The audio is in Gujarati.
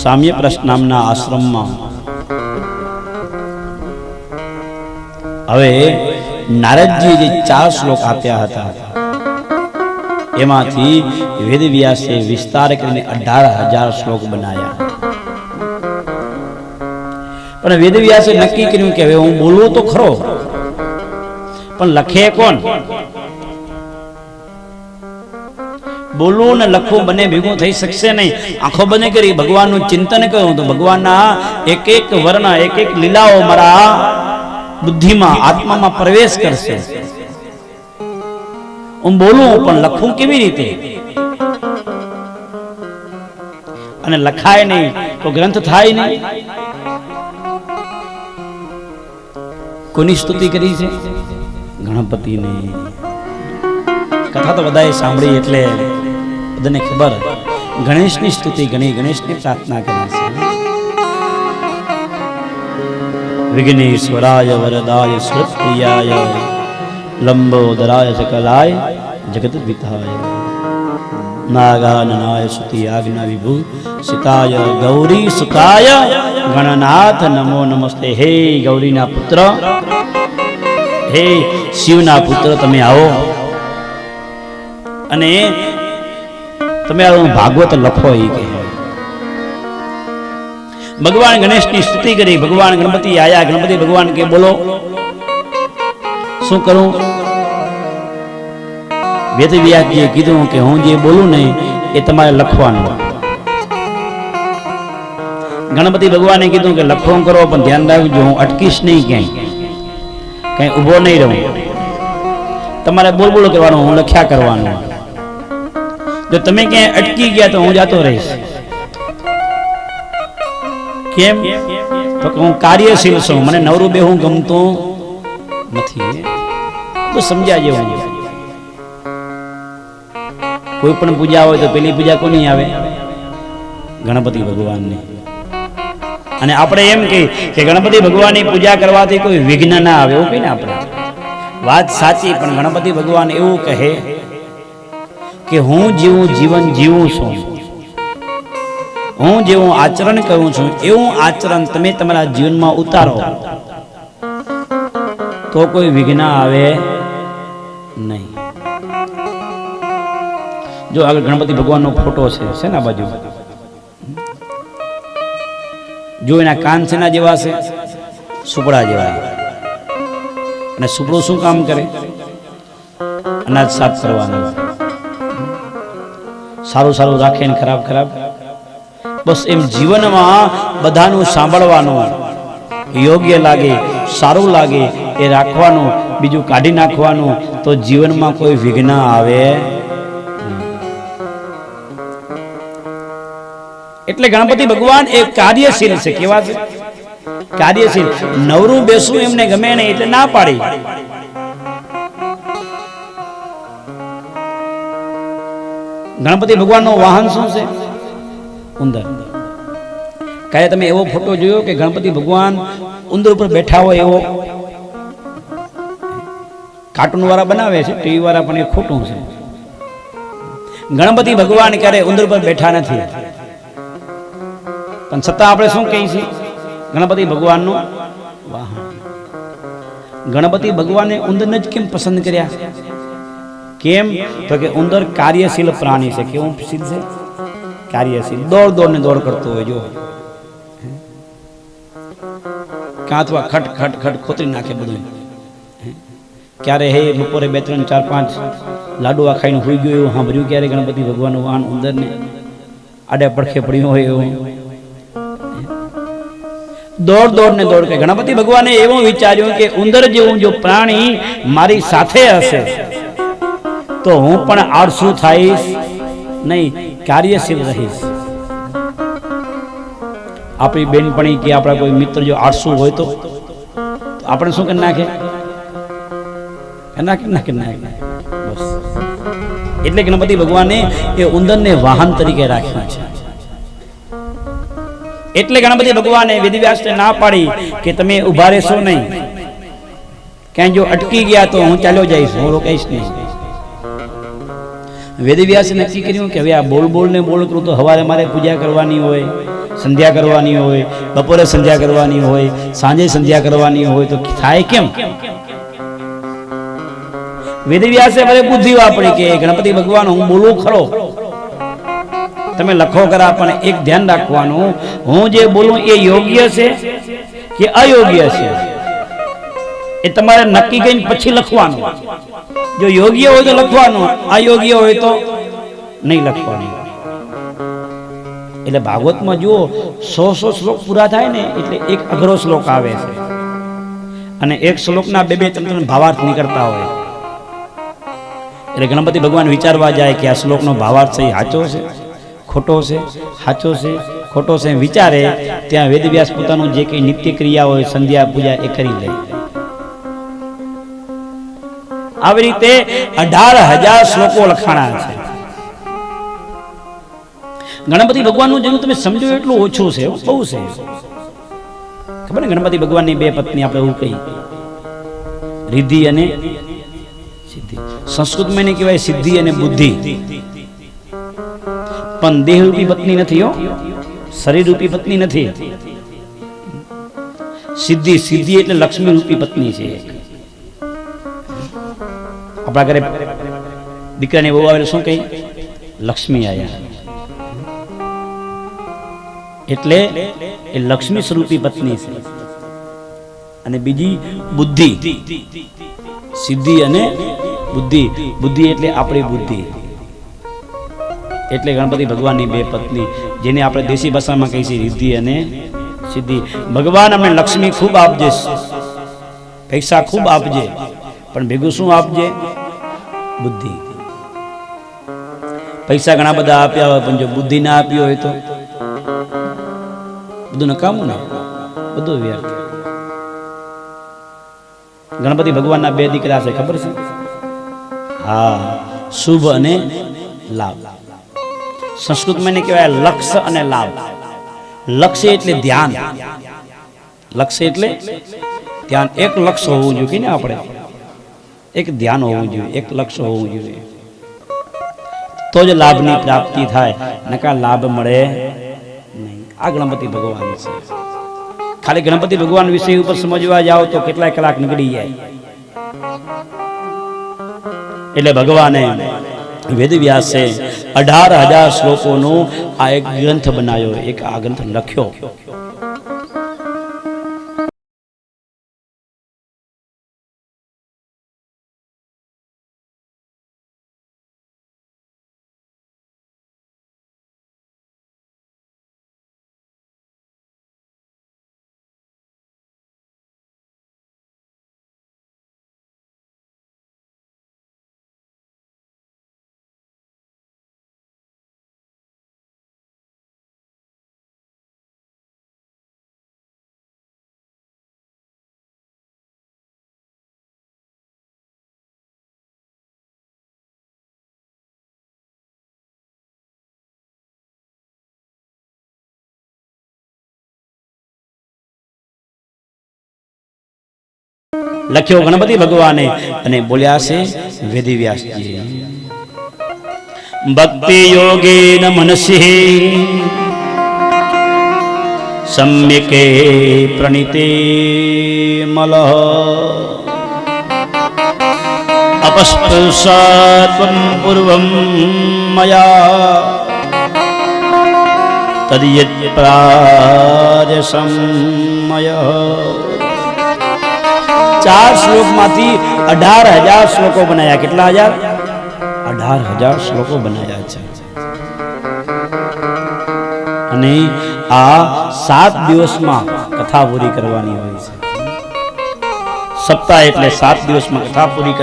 સામ્યપ્રસ્થ નામના આશ્રમમાં. હવે નારદજી જે ચાર શ્લોક આપ્યા હતા, એમાંથી વેદવ્યાસે વિસ્તાર કરીને અઢાર હજાર શ્લોક બનાવ્યા પણ વેદવ્યાસે નક્કી કર્યું કે હવે હું બોલવું તો ખરો, પણ લખે કોણ? બોલવું ને લખવું બંને ભેગું થઈ શકશે નહીં. આંખો બને કરી ભગવાનનું ચિંતન કર્યું તો ભગવાનના એક એક વર્ણ એક એક લીલાઓ મારા બુદ્ધિમાં, આત્મામાં પ્રવેશ કરશે. હું બોલું પણ લખું કેવી રીતે? અને લખાય નહીં તો ગ્રંથ થાય નહીં. કોની સ્તુતિ કરી છે? ગણપતિની. કથા તો બધાએ સાંભળી એટલે બધાને ખબર ગણેશની સ્તુતિ ગણી ગણેશની પ્રાર્થના કરી છે. વિઘ્નેશ્વરાય વરદાય સ્વપ્રિયાય, લંબોદરાય સકલાય જગત વિતાય. નાગાનનાય સુતિ આજ્ઞા વિભુ, સિતાય ગૌરી સુતાય. ગણનાથ નમો નમસ્તે. હે ગૌરીના પુત્ર, હે શિવના પુત્ર, તમે આવો. અને તમે ભાગવત લખો એ કે. ભગવાન ગણેશની સ્તુતિ કરી, ભગવાન ગણપતિ આયા, ગણપતિ ભગવાન કે બોલો, શું કરું? વેદ વ્યાસજીએ કીધું કે હું જે બોલું ને એ તમારે લખવાનું. ગણપતિ ભગવાને કીધું કે લખો કરો, પણ ધ્યાન રાખજો, હું અટકીશ નહીં ક્યાંય. કઈ ઊભો નહીં રહું. તમારે બોલ બોલ કરવાનું, હું લખ્યા કરવાનું. જો તમે ક્યાંય અટકી ગયા તો હું જાતો રહીશ. કેમ? તો કે હું કાર્યશીલ છું, મને નવરું બેહું ગમતો નથી. તો સમજ્યા જેવું કોઈ પણ પૂજા હોય તો પેલી પૂજા કોની આવે? ગણપતિ ભગવાનની. અને આપણે એમ કહીએ કે ગણપતિ ભગવાનની પૂજા કરવાથી કોઈ વિઘ્ન ના આવે, એવું કહીને આપણે. વાત સાચી, પણ ગણપતિ ભગવાન એવું કહે કે હું જેવું જીવન જીવું છું. હું જેવું આચરણ કરું છું, એવું આચરણ તમે તમારા જીવનમાં ઉતારો. તો કોઈ વિઘ્ન આવે નહીં. જો આગળ ગણપતિ ભગવાનનો ફોટો છે છે ને બાજુ? જો એના કાન શેના જેવા છે, સુપડા જેવા. અને સુપડું શું કામ કરે? અનાજ સાફ કરવાનું. સારું સારું રાખે ને ખરાબ ખરાબ. બસ એમ જીવનમાં બધાનું સાંભળવાનું યોગ્ય લાગે, સારું લાગે એ રાખવાનું, બીજું કાઢી નાખવાનું તો જીવનમાં કોઈ વિઘ્ન આવે. એટલે ગણપતિ ભગવાન એ કાર્યશીલ છે, કેવા કાર્યશીલ. નવરું બેસવું એમને ગમે નહીં એટલે ના પાડી. ગણપતિ ભગવાનનું વાહન શું છે? ઉંદર. કાલે તમે એવો ફોટો જોયો કે ગણપતિ ભગવાન ઉંદર ઉપર બેઠા હોય એવો? કાર્ટૂન વાળા બનાવે છે ટીવી વાળા પણ એ ખોટું છે. ગણપતિ ભગવાન ક્યારે ઉંદર પર બેઠા નથી? પણ છતાં આપણે શું કહીએ છીએ? ગણપતિ ભગવાનનું વાહન. ગણપતિ ભગવાને ઉંદરને જ કેમ પસંદ કર્યા? કેમ? તો કે ઉંદર કાર્યશીલ પ્રાણી છે. કેવું શીલ છે? કાર્યશીલ. દોડ દોડને દોડ કરતો હોય, જો. કાં ખટ ખટ ખટ ખોતરી નાખે બધું ક્યારે હે, બપોરે બે, ત્રણ, ચાર, પાંચ, લાડુઆ ખાઈને હોઈ ગયો એવું સાંભળ્યું? ક્યારે ગણપતિ ભગવાનનું વાહન ઉંદરને આડે પડખે પડ્યું હોય એવું? દોડ દોડ ને દોડ કે ગણપતિ ભગવાને એવું વિચાર્યું કે ઉંદર જેવું જો પ્રાણી મારી સાથે હશે તો હું પણ આળસુ થઈશ. નહીં, કાર્યશીલ રહીશ. આપણી બેનપણી કે આપણા કોઈ મિત્ર જો આળસુ હોય તો આપણે શું કરી નાખે? નાખી નાખી, નાખે. એટલે ગણપતિ ભગવાને એ ઉંદરને વાહન તરીકે રાખ્યા છે. એટલે ગણપતિ ભગવાને વેદવ્યાસને ના પાડી કે તમે ઊભા રહેશો નહીં. ક્યાંય જો અટકી ગયા તો હું ચાલ્યો જઈશ, હું રોકાઈશ નહીં. વેદવ્યાસે નક્કી કર્યું કે હવે આ બોલ બોલને બોલ કરું તો સવારે મારે પૂજા કરવાની હોય, સંધ્યા કરવાની હોય, બપોરે સંધ્યા કરવાની હોય, સાંજે સંધ્યા કરવાની હોય, તો થાય કેમ? વેદવ્યાસે મને બુદ્ધિ વાપરી કે ગણપતિ ભગવાન, હું બોલું ખરો. તમે લખો કરા પણ એક ધ્યાન રાખવાનું. હું જે બોલું એ યોગ્ય છે કે અયોગ્ય છે? એ તમારે નક્કી કરીને પછી લખવાનું. જો યોગ્ય હોય તો લખવાનું. અયોગ્ય હોય તો નહીં લખવાનું. એટલે ભાગવતમાં જુઓ, સો સો શ્લોક પૂરા થાય ને, એટલે એક અઘરો શ્લોક આવે છે. અને એક શ્લોકના બે બે ત્રણ ત્રણ ભાવાર્થ નીકળતા હોય. એટલે ગણપતિ ભગવાન વિચારવા જાય કે આ શ્લોકનો ભાવાર્થ સહી સાચો છે, ખોટો છે, સાચો છે, ખોટો છે વિચારે, ત્યાં વેદવ્યાસ પોતાનું જે કંઈ નિત્ય ક્રિયા હોય, સંધ્યા પૂજા એ કરી લે. આવી રીતે અઢાર હજાર શ્લોકો લખાણા છે. ગણપતિ ભગવાનનું જેનું તમે સમજો એટલું ઓછું છે, બહુ છે. ખબર ને ગણપતિ ભગવાનની બે પત્ની આપણે એવું કહી રિદ્ધિ અને સિદ્ધિ. સંસ્કૃતમાં એને કહેવાય સિદ્ધિ અને બુદ્ધિ. પણ દેહ રૂપી પત્ની નથી હો. શરીર રૂપી પત્ની નથી. સિદ્ધિ સિદ્ધિ એટલે લક્ષ્મી રૂપી પત્ની છે એક. આપણા ઘરે દીકરાને બહુ આવેલું શું કહી? લક્ષ્મી આયા. એટલે એ લક્ષ્મી સ્વરૂપી પત્ની છે. અને બીજી બુદ્ધિ. સિદ્ધિ અને બુદ્ધિ. બુદ્ધિ એટલે આપણી બુદ્ધિ. એટલે ગણપતિ ભગવાનની બે પત્ની, જેને આપણે દેશી ભાષામાં કહીએ છીએ રિદ્ધિ અને સિદ્ધિ. ભગવાન અમને લક્ષ્મી ખૂબ આપજે. પૈસા ખૂબ આપજે. પણ ભેગું શું આપજે? બુદ્ધિ. પૈસા ઘણા બધા આપ્યા હોય, પણ જો બુદ્ધિ ના આપી હોય તો બધું નકામું ને? બધું વ્યર્થ. ગણપતિ ભગવાનના બે દીકરા છે, ખબર છે? હા, શુભ અને લાભ. સંસ્કૃતમાં એને કહેવાય લક્ષ્ય અને લાભ. લક્ષ્ય એટલે ધ્યાન. લક્ષ્ય એટલે ધ્યાન. એક લક્ષ્ય હોવું જોઈએ ને આપણે? એક ધ્યાન હોવું જોઈએ એક લક્ષ્ય હોવું જોઈએ. તો જ લાભની પ્રાપ્તિ થાય. નકા લાભ મળે નહીં. આ ગણપતિ ભગવાન છે. ખાલી ગણપતિ ભગવાન વિષય ઉપર સમજવા જાઓ તો કેટલાય કલાક નીકળી જાય. એટલે ભગવાને વેદવ્યાસે અઢાર હજાર શ્લોકોનો આ એક ગ્રંથ બનાવ્યો એક આ ગ્રંથ લખ્યો. લખ્યો ગણપતિ ભગવાને અને બોલ્યા છે વેદવ્યાસજી ભક્તિ યોગેન મનસી સમ્યકે પ્રણીતે મલ. અપસ્પૃશાત્વમ પૂર્વમ મયા. તદયત પ્રાજસમય ચાર શ્લોકમાંથી અઢાર હજાર શ્લોકો બનાયા. કેટલા હજાર? અઢાર હજાર શ્લોકો બનાયા છે. અને આ સાત દિવસમાં કથા પૂરી કરવાની હોય છે. સપ્તાહ એટલે સાત દિવસમાં કથા પૂરી